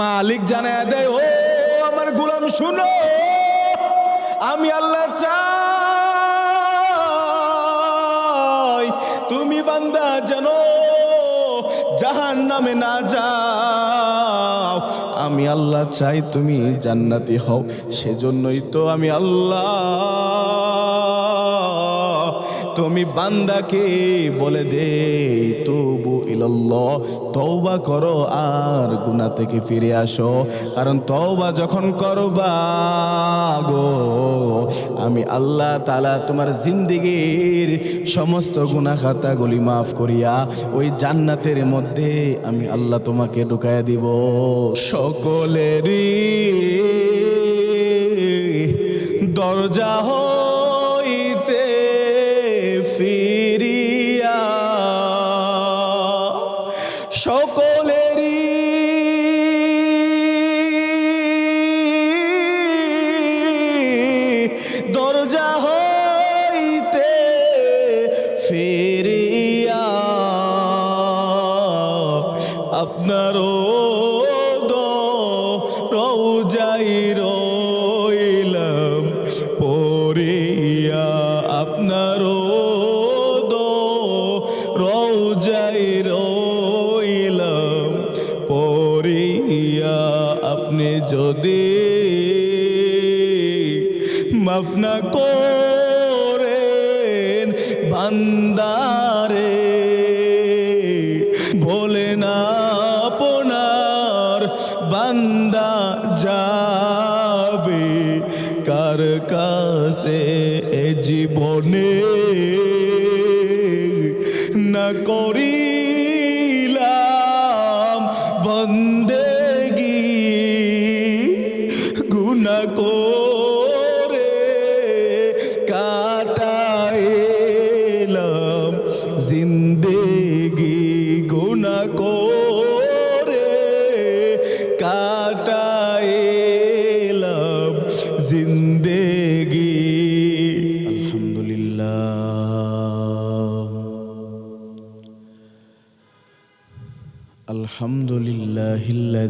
মালিক জানায় দেয়, ও আমার গোলাম, শুনো, আমি আল্লাহ চাই। তুমি বান্দা জানো জাহান নামে না যাও। আমি আল্লাহ চাই তুমি জান্নাতি হও, সেজন্যই তো আমি আল্লাহ তুমি বান্দাকে বলে দে, তবু ইলাল্লাহ, তওবা করো আর গুনাহ থেকে ফিরে আসো। কারণ তওবা যখন করবা গো, আমি আল্লাহ তালা তোমার জিন্দেগীর সমস্ত গুনাহ খাতাগুলি মাফ করিয়া ওই জান্নাতের মধ্যে আমি আল্লাহ তোমাকে ঢুকায়া দিব। সকলেরই দরজা হইতে কাছে এ জীবনে না করিলাম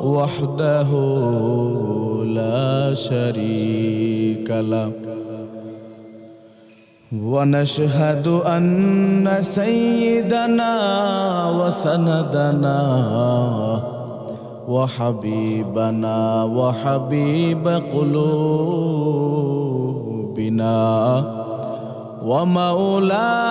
وحده لا شريك له. ونشهد أن سيدنا وسندنا وحبيبنا وحبيب قلوبنا ومولانا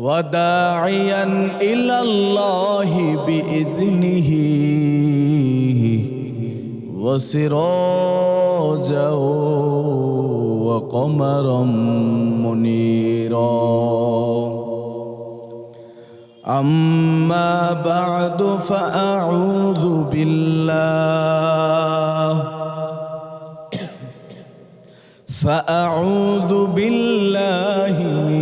وداعيا إلى الله بإذنه وسراجا وقمرا منيرا أما بعد فأعوذ بالله فأعوذ بالله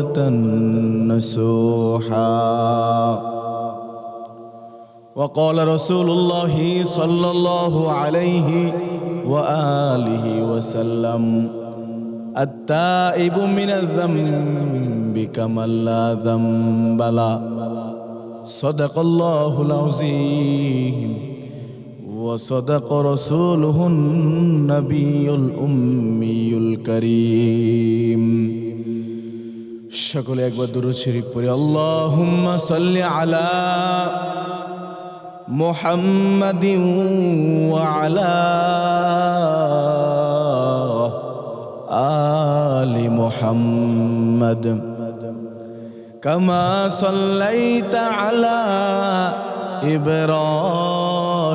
توبة نصوحا وقال رسول الله صلى الله عليه وآله وسلم التائب من الذنب كمن لا ذنب له صدق الله العظيم وصدق رسوله النبي الأمي الكريم সকলে একবার দুরুদ শরীফ পড়ি। আল্লাহুম্মা সাল্লি আলা মুহাম্মাদিন ওয়া আলা আলি মুহাম্মাদ। কামা সাল্লাইতা আলা ইব্রাহিম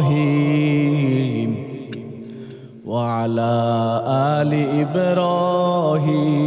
ওয়া আলা আলি ইব্রাহিম।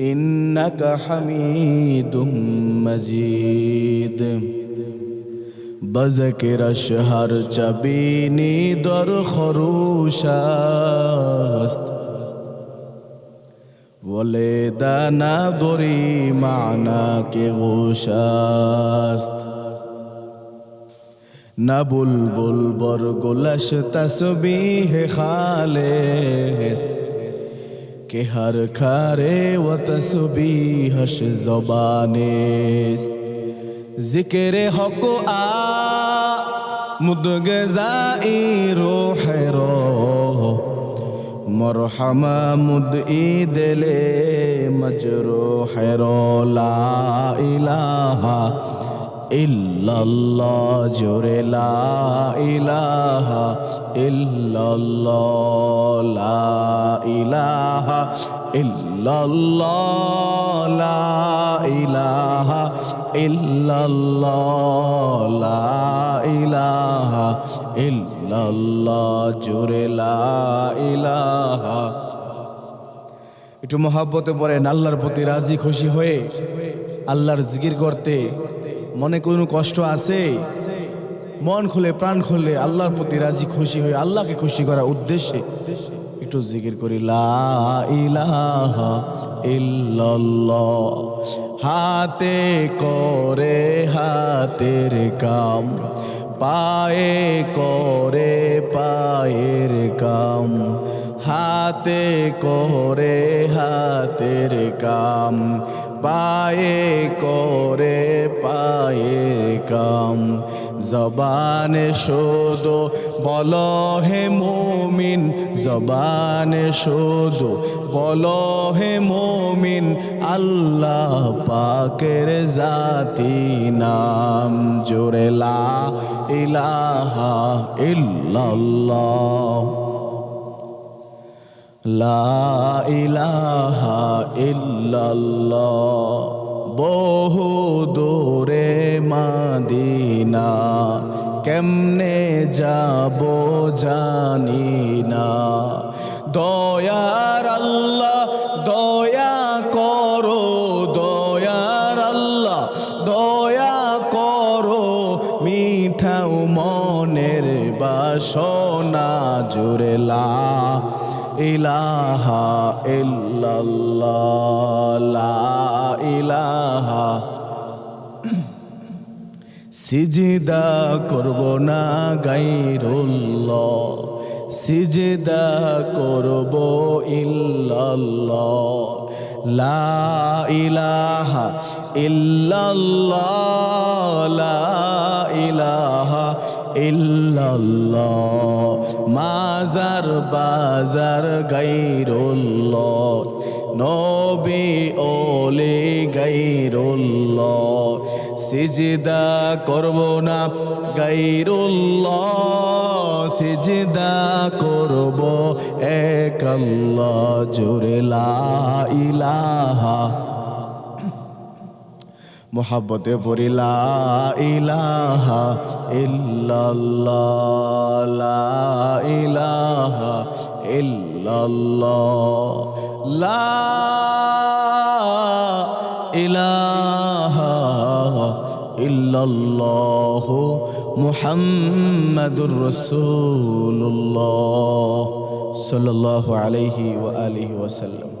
إنك حميد مجيد بذكر الشهر چبینی در خروش است ولدانا دری معنا که غوش است না বুলবুল বরগুলাস তসবিহ খালেস্ত কে হর খারে ও তসবিহস জবানেস্ত জিকেরে হক আ মুদগে যাই রোহেরো মরহমা মুদ ইদলে মজরো হেরো লা ইলাহা ইল্লাল্লাহ, জোরে লা ইলাহা ইল্লাল্লাহ, লা ইলাহা ইল্লাল্লাহ, লা ইলাহা ইল্লাল্লাহ, লা ইলাহা ইল্লাল্লাহ, জোরে লা ইলাহা। একটু মহাব্বতে পড়েন, আল্লাহর প্রতি রাজি, খুশি হয়ে আল্লাহর জিকির করতে। মনে কোনো কষ্ট আছে? মন খুলে, প্রাণ খুলে আল্লাহর প্রতি রাজি, খুশি হয়ে আল্লাহকে খুশি করার উদ্দেশ্যে একটু জিকির করি হাতে করে হাতের কাম, পায়ে করে পায়ের কাম, হাতে করে হাতের কাম। পায়ে করে পায়ে কাম। জবানে শোধ বল হে মোমিন, জবানে শোধ বল হে মোমিন, আল্লাহ পাকের জাতি নাম জোরেলা ইলাহা ইল্লাল্লাহ। লা ইলাহা ইল্লাল্লাহ। বহু দূরে মাদিনা, কেমনে যাব জানি না। দয়ার আল্লাহ, দয়া করো, দয়ার আল্লাহ, দয়া করো, মিঠাও মনের বাসনা জুড়েলা ইলাহা ইল্লাল্লাহ, লা ইলাহা। সিজদা করব না গাইরুল্লাহ সিজদা করব ইল্লাল্লাহ। লা ইলাহা ইল্লাল্লাহ, লা ইলাহা মাজার বাজার গাইরুল্লাহ নবী ওলে গাইরুল্লাহ সিজদা করব না গাইরুল্লাহ সিজদা করব এক আল্লাহ লা ইলাহা মোহাব্বতে পড়ি লা ইলাহা ইল্লাল্লাহ ইলাহা ইল্লাল্লাহ, লা ইলাহা ইল্লাল্লাহ মুহাম্মাদুর রাসূলুল্লাহ, সাল্লাল্লাহু আলাইহি ওয়া আলিহি ওয়াসাল্লাম।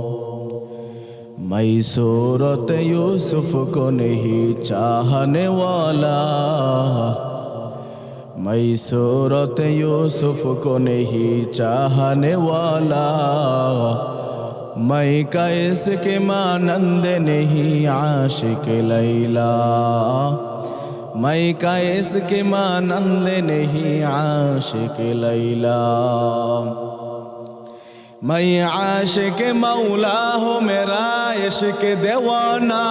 मैं सूरत यूसुफ को नहीं चाहने वाला। मैं सूरत यूसुफ को नहीं चाहने वाला। मैं कैस के मानंद नहीं आशिक लैला। मैं कैस के मानंद नहीं आशिक लैला। মাই আশেকে মৌলা হো মে মেরা এশকে দেওয়ানা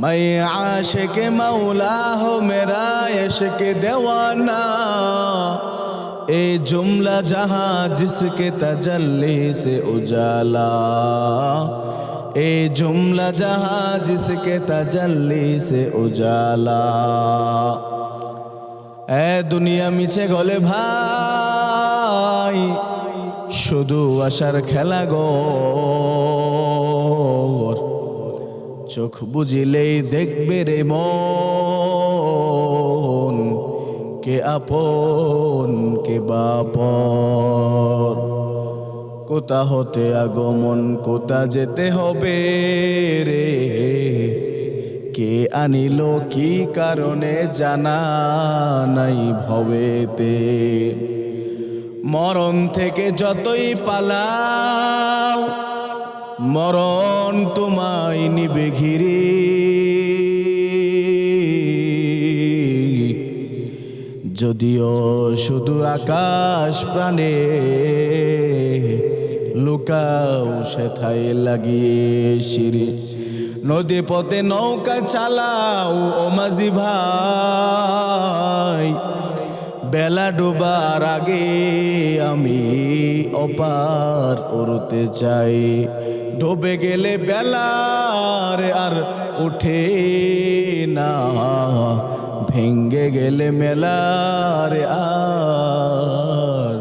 মাই আশেকে মৌলা হো মে মেরা এশকে দেওয়ানা এ জুমলা জাহা জিসকে তজল্লি সে উজালা এ জুমলা জাহা জিসকে তজল্লি সে উজালা এ দুনিয়া মিছে গলে ভা শুধু আসার খেলা গো। চোখ বুঝিলেই দেখবে রে মন, কে আপন, কে বাপর কোথা হতে আগমন, কোথা যেতে হবে রে? কে আনিল কি কারণে জানা নাই ভবেতে? মরণ থেকে যতই পালাও, মরণ তোমায় নিবে ঘিরে। যদিও শুধু আকাশ প্রাণে লুকাও, সেথায় লাগিয়ে সিঁড়ি নদী পথে নৌকা চালাও, ও মাঝি ভাই বেলা ডুবার আগে আমি অপার উড়তে চাই ডুবে গেলে বেলার আর উঠে না। ভেঙ্গে গেলে মেলার আর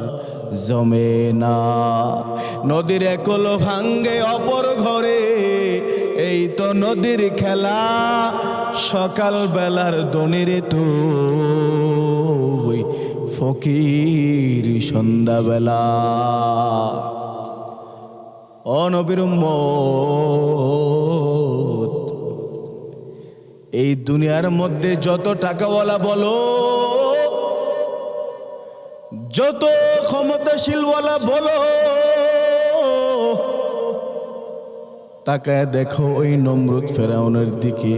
জমে না। নদীর একল ভাঙ্গে অপর ঘরে, এই তো নদীর খেলা। সকাল বেলার দনির তুই ফকির সন্ধ্যাবেলা। অনবির এই দুনিয়ার মধ্যে যত টাকাওয়ালা বলো, যত ক্ষমতাশীলওয়ালা বলো, তাকায় দেখো ওই নমরুদ ফেরাউনের দিকে।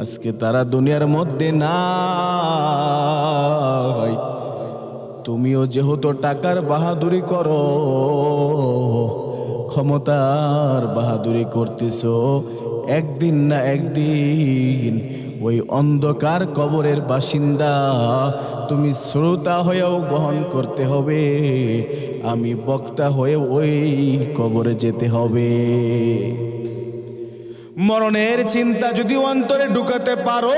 আজকে তারা দুনিয়ার মধ্যে নাই। তুমিও যেহেতু টাকার বাহাদুরি করো, ক্ষমতার বাহাদুরি করতেছ, একদিন না একদিন ওই অন্ধকার কবরের বাসিন্দা তুমি শ্রোতা হয়েও গ্রহণ করতে হবে, আমি বক্তা হয়ে ওই কবরে যেতে হবে। মরণের চিন্তা যদি অন্তরে ঢুকাতে পারো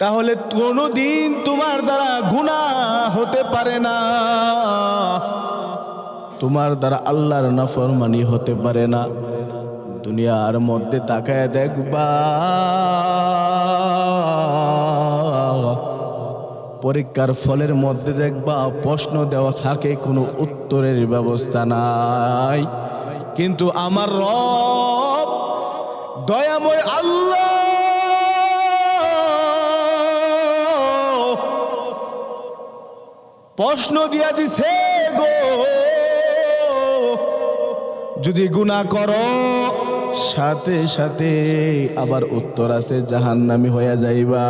তাহলে কোনোদিন তোমার দ্বারা গুণা হতে পারে না। তোমার দ্বারা আল্লাহর নাফরমানি হতে পারে না। দুনিয়ার মধ্যে তাকায় দেখবা, পরীক্ষার ফলের মধ্যে দেখবা, প্রশ্ন দেওয়া থাকে, কোনো উত্তরের ব্যবস্থা নাই। কিন্তু আমার রব দয়াময় আল্লাহ প্রশ্ন দিয়া দিছে গো। যদি গুনাহ করো, সাথে সাথে আবার উত্তর আছে, জাহান্নামি হইয়া যাইবা।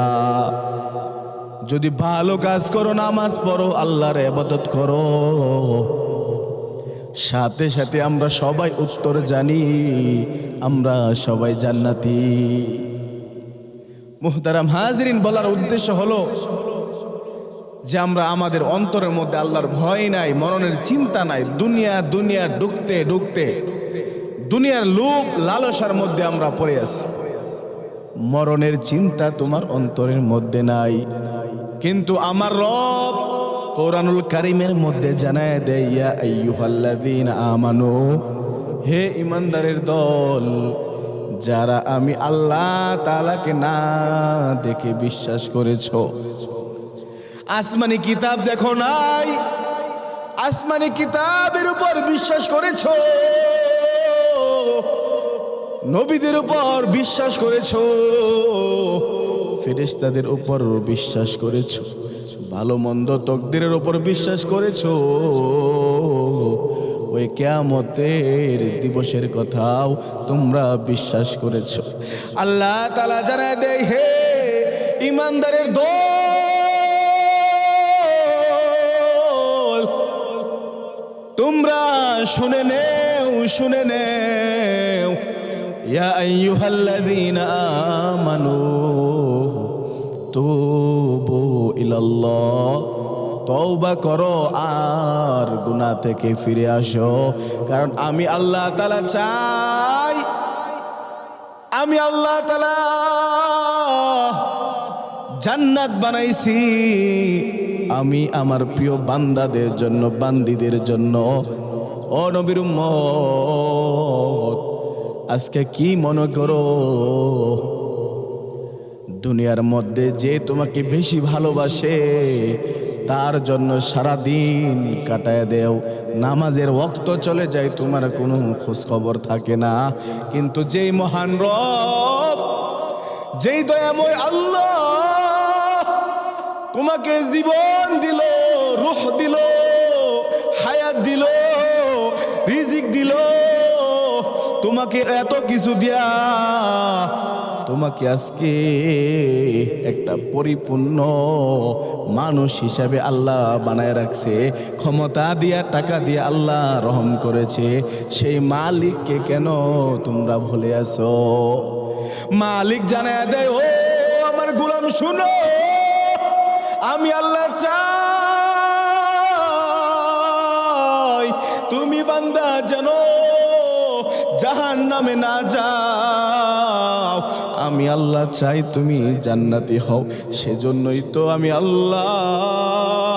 যদি ভালো কাজ করো, নামাজ পড়ো, আল্লাহর ইবাদত করো। সাথে সাথে আমরা সবাই উত্তর জানি, আমরা সবাই জান্নাতি। মুহতারাম হাজরিন, বলার উদ্দেশ্য হলো যে আমরা আমাদের অন্তরের মধ্যে আল্লাহর ভয় নাই, মরণের চিন্তা নাই, দুনিয়া দুনিয়া ঢুকতে ঢুকতে দুনিয়ার লোভ, লালসার মধ্যে আমরা পড়ে আছি। মরণের চিন্তা তোমার অন্তরের মধ্যে নাই। কিন্তু আমার রব কোরআনুল কারিমের মধ্যে জানায় দেয় আমানু, হে ইমানদারের দল, যারা আমি আল্লাহ তাআলাকে না দেখে বিশ্বাস করেছ আসমানি কিতাব দেখো নাই। আসমানি কিতাবের উপর বিশ্বাস করেছ। নবীদের উপর বিশ্বাস করেছ। ফেরেশতাদের উপর বিশ্বাস করেছ। ভালো মন্দ তকদিরের উপর বিশ্বাস করেছ। ওই কেয়ামতের দিবসের কথাও তোমরা বিশ্বাস করেছ। আল্লাহ তালা জানায় দেয়, হে ইমানদারের দল শুনে নেও শুনে নেও। ইয়া আইয়ুহাল্লাযীনা আমানু তুবু ইলাল্লাহ। তওবা করো আর গুনাহ থেকে ফিরে আসো। কারণ আমি আল্লাহ তাআলা চাই। আমি আল্লাহ তাআলা জান্নাত বানাইছি। আমি আমার প্রিয় বান্দাদের জন্য, বান্দিদের জন্য ও আজকে কি মনে করো? দুনিয়ার মধ্যে যে তোমাকে বেশি ভালোবাসে, তার জন্য সারা দিন কাটায় দেও। নামাজের ওক্ত চলে যায়, তোমার কোনো খোঁজ খবর থাকে না। কিন্তু যেই মহান রব, যেই দয়াময় আল্লাহ তোমাকে জীবন দিল, রুহ দিল তোমাকে এত কিছু দিয়া, তোমাকে আজকে একটা পরিপূর্ণ মানুষ হিসাবে আল্লাহ বানায় রাখছে। ক্ষমতা দিয়া, টাকা দিয়ে আল্লাহ রহম করেছে। সেই মালিককে কেন তোমরা ভুলে আসো মালিক জানায় দেয়, ও আমার গোলাম, শুনো, আমি আল্লাহ চাই। তুমি বান্দা জানো জাহান নামে না যাও। আমি আল্লাহ চাই তুমি জান্নাতি হও সেজন্যই তো আমি আল্লাহ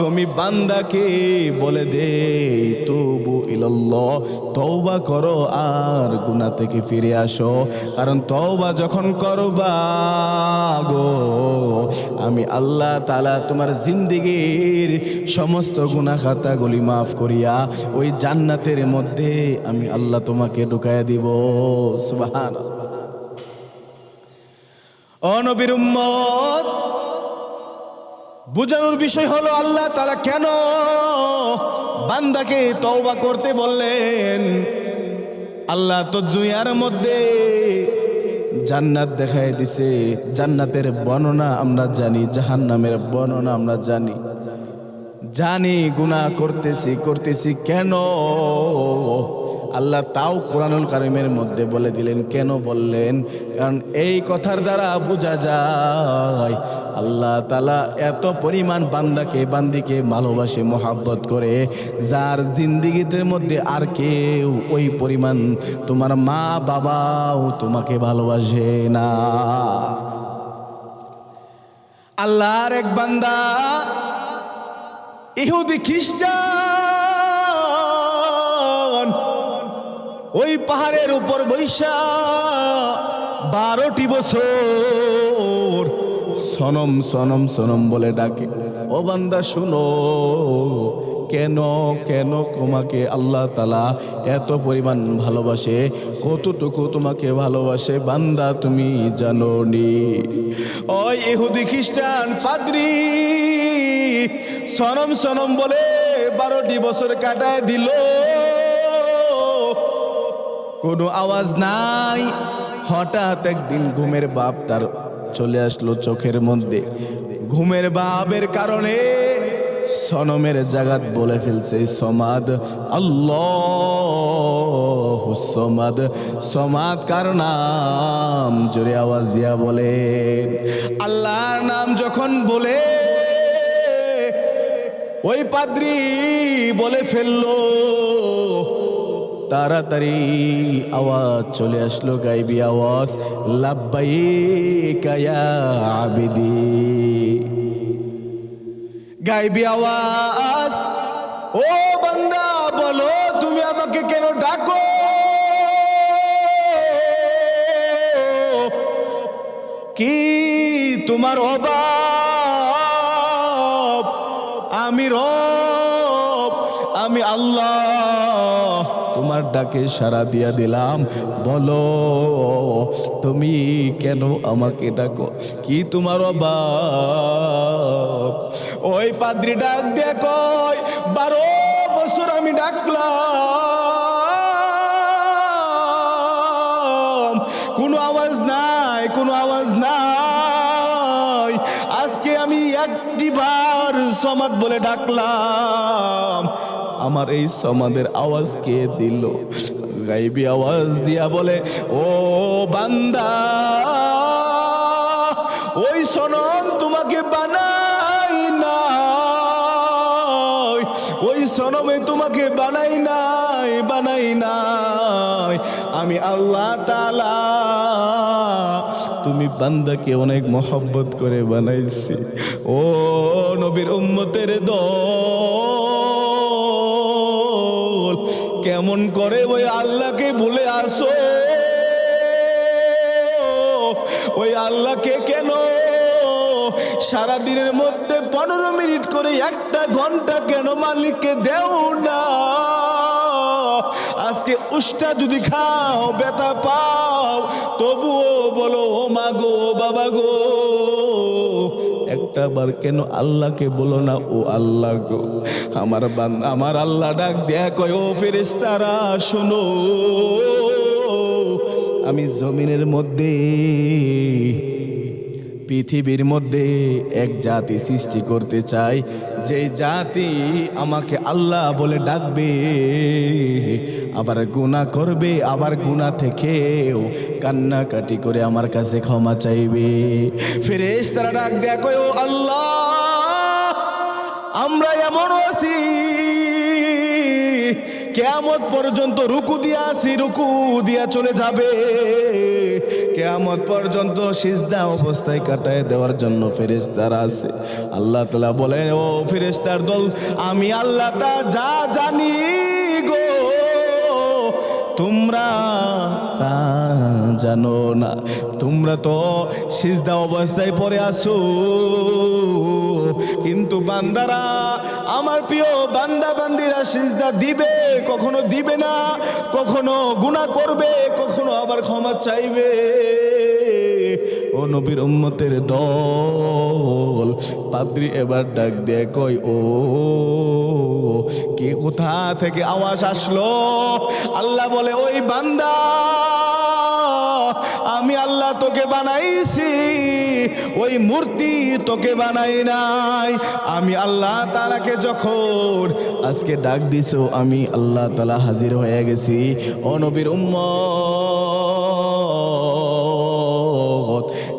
তুমি বান্দাকে বলে দে, তবু ইলাল্লাহ, তওবা করো আর গুনাহ থেকে ফিরে আসো। কারণ তওবা যখন করবা গো, আমি আল্লাহ তালা তোমার জিন্দেগির সমস্ত গুনাহ খাতাগুলি মাফ করিয়া ওই জান্নাতের মধ্যে আমি আল্লাহ তোমাকে ঢুকায়া দিব। সুবহান ও নবীর উম্মত! বুঝানোর বিষয় হলো আল্লাহ তারা কেন বান্দাকে তওবা করতে বললেন? আল্লাহ তো দুনিয়ার মধ্যে জান্নাত দেখায় দিছে। জান্নাতের বর্ণনা আমরা জানি, জাহান্নামের বর্ণনা আমরা জানি। জানি, গুনাহ করতেছি করতেছি কেন? আল্লাহ তাও কোরআনুল কারিমের মধ্যে বলে দিলেন, কেন বললেন? কারণ এই কথার দ্বারা বোঝা যায়, আল্লাহ তালা এত পরিমাণ বান্দাকে, বান্দিকে ভালোবাসে, মোহাব্বত করে, যার জিন্দিগিতে মধ্যে আর কেউ ওই পরিমাণ তোমার মা বাবাও তোমাকে ভালোবাসে না। আল্লাহর এক বান্দা ইহুদি খ্রিস্টান ওই পাহাড়ের উপর বৈশা বারোটি বছর। সনম সনম সনম বলে ডাকে। ও বান্দা, শুনো। কেন কেন তোমাকে আল্লাহ তালা এত পরিমাণ ভালোবাসে? কতটুকু তোমাকে ভালোবাসে বান্দা তুমি জানো নি ওই ইহুদি খ্রিস্টান পাদ্রি, সনম সনম বলে বারোটি বছর কাটায় দিল। কোনো আওয়াজ নাই। হঠাৎ একদিন ঘুমের বাপ তার চলে আসলো চোখের মধ্যে। ঘুমের বাপের কারণে সনমের জাগাত বলে ফেলছে, সমাদ, আল্লাহ সমাদ। সমাদ কার নাম? জোরে আওয়াজ দিয়া বলে, আল্লাহর নাম যখন বলে, ওই পাদ্রি বলে ফেলল। তাড়াতাড়ি আওয়াজ চলে আসলো গাইবি আওয়াজ লাব্বাই কায়া আবিদি। গাইবি আওয়াজ, ও বান্দা, বলো তুমি আমাকে কেন ডাকো? কি তোমার অভাব তোমার ডাকে সারা দিয়া দিলাম। বলো, তুমি কেন আমাকে ডাকো? কি তোমার অভাব? ওই পাদ্রি ডাক কয়, বারো বছর আমি ডাকলাম। কোনো আওয়াজ নাই, কোনো আওয়াজ নাই। আজকে আমি একটি বার সমাদ বলে ডাকলাম। আমার এই সমাদের আওয়াজ কে দিল? গাইবি আওয়াজ দিয়া বলে, ও বান্দা, ওই সনম তোমাকে বানাই নাই, ওই সনমে তোমাকে বানাই নাই বানাই নাই। আমি আল্লাহ তালা তুমি বান্দাকে অনেক মহব্বত করে বানাইছি। ও নবীর উম্মতের দল কেমন করে ওই আল্লাহকে ভুলে আসো। ওই আল্লাহকে কেন? সারা দিনের মধ্যে পনেরো মিনিট করে একটা ঘণ্টা কেন মালিককে দেও না? আজকে উষ্টা যদি খাও, ব্যথা পাও, তবুও বলো, ও মা গো, বাবা গো। একটা বার কেন আল্লাহকে বলো না, ও আল্লাহ গো। আমার আমার আল্লাহ ডাক দেয়া কয়, ও ফেরেস্তারা শোনো। আমি জমিনের মধ্যে পৃথিবীর মধ্যে এক জাতি সৃষ্টি করতে চাই যে জাতি আমাকে আল্লাহ বলে ডাকবে, আবার গুনাহ করবে, আবার গুনাহ থেকেও কান্নাকাটি করে আমার কাছে ক্ষমা চাইবে। ফেরেশ তারা ডাক দেখো আল্লাহ, আমরা এমন আছি, কেয়ামত পর্যন্ত রুকু দিয়া আছি, রুকু দিয়া চলে যাবে। কেয়ামত পর্যন্ত সিজদা অবস্থায় কাটায় দেওয়ার জন্য ফেরেস্তার আছে। আল্লাহ তালা বলে, ও ফেরেস্তার দল, আমি আল্লাহ তা যা জানি গো, তোমরা তা জানো না। তোমরা তো সিজদা অবস্থায় পরে আসো কিন্তু বান্দারা, আমার প্রিয় বান্দা বান্দিরা সিজদা দিবে কখনো দিবে না, কখনো গুনাহ করবে, কখনো আবার ক্ষমা চাইবে। ও নবীর উম্মতের দল, পাদ্রি এবার ডাক দিয়ে কই ও, কে কোথা থেকে আওয়াজ আসলো? আল্লাহ বলে, ওই বান্দা, আমি আল্লাহ তোকে বানাইছি ওই মূর্তি তোকে বানাই নাই। আমি আল্লাহ তালাকে যখন আজকে ডাক দিছো, আমি আল্লাহ তালা হাজির হয়ে গেছি। ও নবীর উম্মত,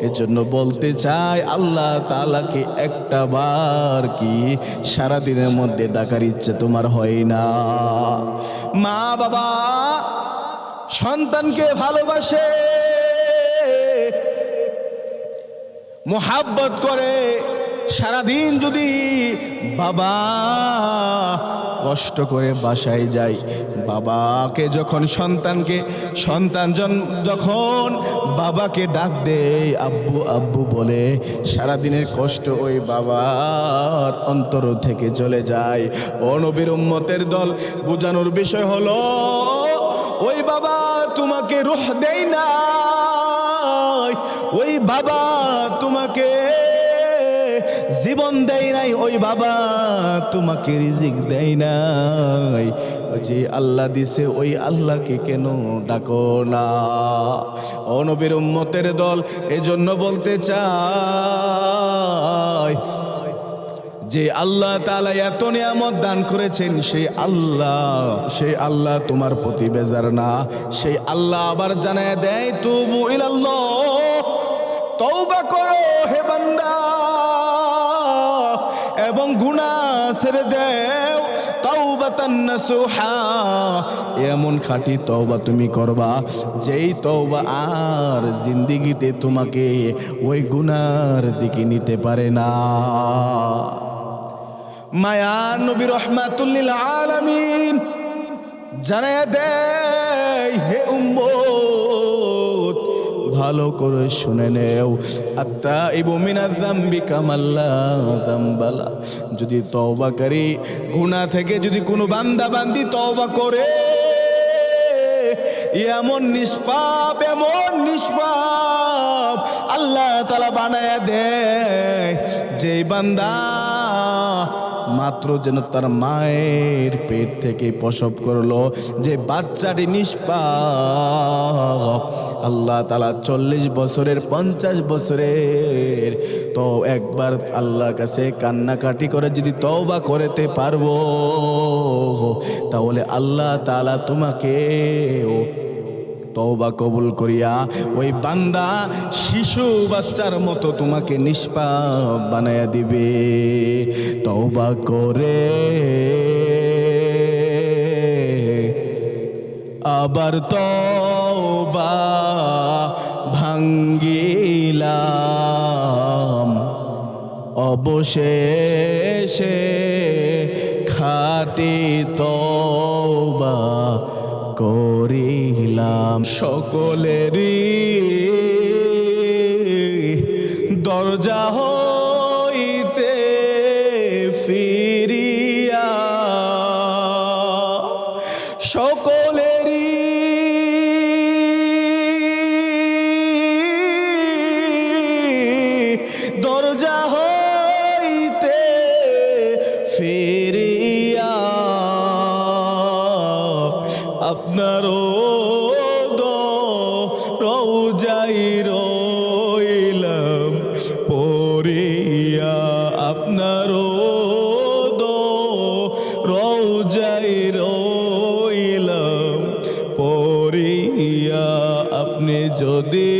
এজন্য বলতে চাই, আল্লাহ তালাকে একটা বার কি সারা দিনের মধ্যে ডাকার ইচ্ছে তোমার হয় না। মা বাবা সন্তানকে ভালোবাসে। মোহাব্বত করে সারাদিন যদি বাবা কষ্ট করে বাসায় যাই, বাবাকে যখন সন্তানকে, সন্তান যখন বাবাকে ডাক দেয় আব্বু আব্বু বলে, সারাদিনের কষ্ট ওই বাবার অন্তর থেকে চলে যায়। ও নবীর উম্মতের দল, বোঝানোর বিষয় হলো, ওই বাবা তোমাকে রুহ দেয় না ওই বাবা তোমাকে জীবন দেয় নাই, ওই বাবা তোমাকে রিজিক দেয় নাই। যে আল্লাহ দিছে, ওই আল্লাহকে কেন ডাকো না? অনবীর উম্মতের দল এজন্য বলতে চাই যে আল্লাহ তাআলা এত নিয়ামত দান করেছেন, সেই আল্লাহ সেই আল্লাহ তোমার প্রতি বেজার না। সেই আল্লাহ আবার জানায় দেয়, তুবু ইলাল্লাহ। তওবা করো হে বান্দা, এবং গুনাহ ছেড়ে দেও এমন খাঁটি তওবা তুমি করবা, যেই তওবা আর জিন্দিগিতে তোমাকে ওই গুনার দিকে নিতে পারে না। মায়া নবী রহমাতুল্লিল আলামিন জানায় দেয়, হে উম্মত ভালো করে শুনে নেও। আত্মা ইবু মিনার দাম্বি কামাল্লা দাম্বালা যদি তওবাকারী গুনাহ থেকে যদি কোনো বান্দা বান্দি তওবা করে এমন নিষ্পাপ এমন নিষ্পাপ, আল্লাহ তালা বানায় দেয় যে বান্দা মাত্র যেন তার মায়ের পেট থেকে প্রসব করল। যে বাচ্চাটি নিষ্পাপ, আল্লাহ তালা চল্লিশ বছরের, পঞ্চাশ বছরের, তো একবার আল্লাহর কাছে কান্নাকাটি করে যদি তওবা করতে পারব, তাহলে আল্লাহ তালা তোমাকে তওবা কবুল করিয়া ওই বান্দা শিশু বাচ্চার মতো তোমাকে নিষ্পাপ বানায়া দিবে। তওবা করে। আবার তওবা ভাঙ্গিলাম। অবশেষে খাটি তওবা করিলাম। সকলেরই যদি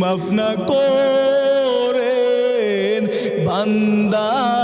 মাফ না করেন বান্দারে